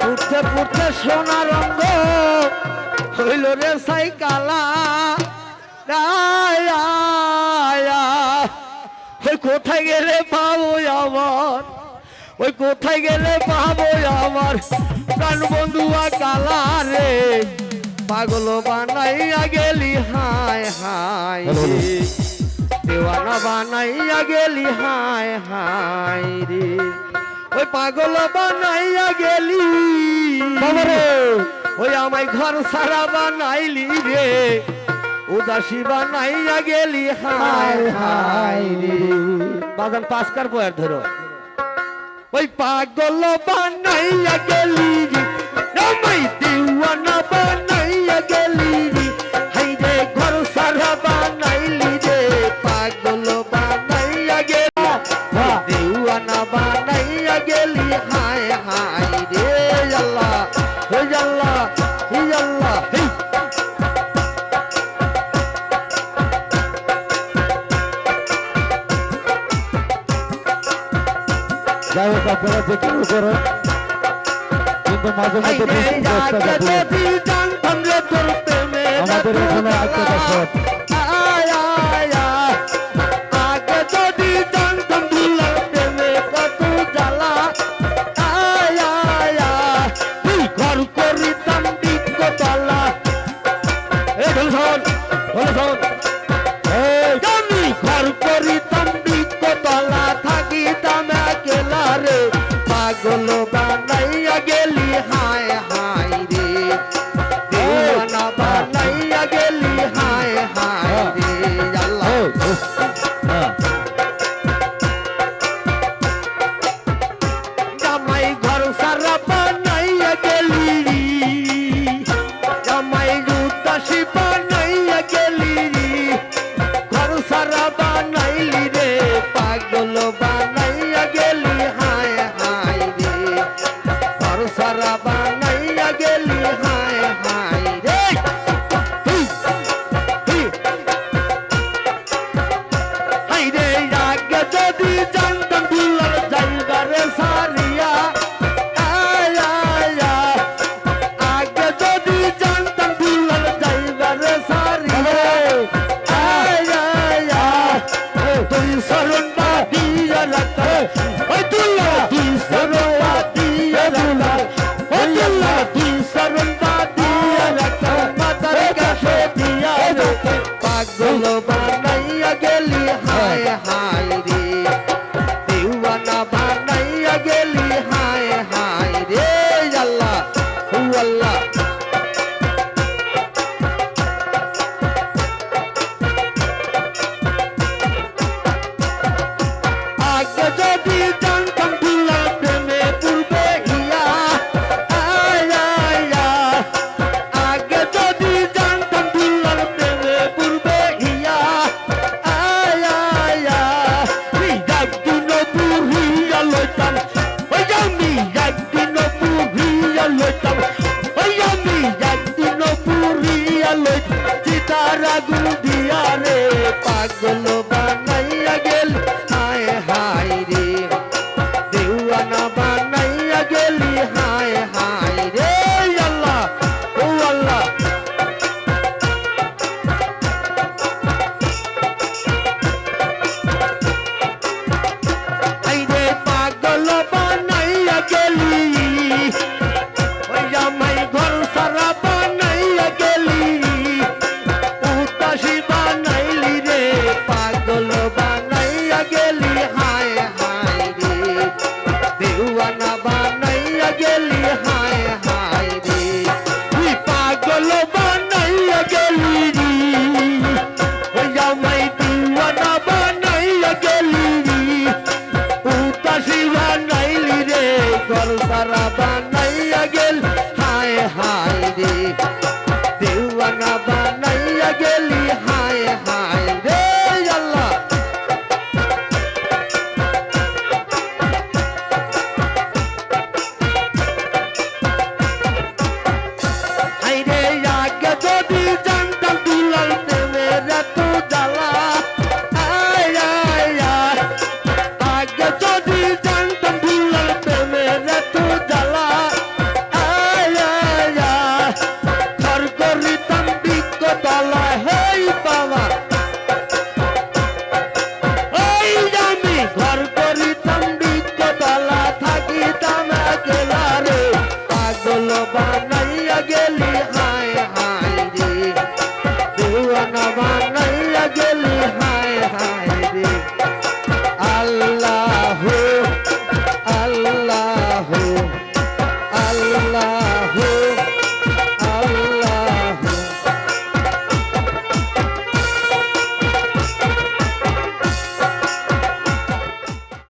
পুড়তে পুড়তে সোনা রঙ্গ হইল রে সাইকালা। ওই কোথায় গেলে পাবো আমার ওই কোথায় গেলে পাবো আমার প্রাণ বন্ধুয়া কালা রে। পাগল বানাইয়া গেলি হায় হায়। দেওয়ানা বানাইয়া গেলি হায় হায় রে। পাগল বানাইয়া গেলি। ওই আমায় ঘর সারা বানাইলি রে। উদাসী বানাইয়া গেলি হায় হায় রে। বাজান পাঁচকার পয়ার ধরো। ওই পাগল বানাইয়া গেলি রে। আমায় দিওয়ানা বানাইয়া হে আল্লাহ হে আল্লাহ হে। যাই হোক আপনারা যে কেউ করেন কিন্তু মাঝে হাই মধ্যে রে বেশি বানাইয়া গেলি হায়। Sajadi Jankam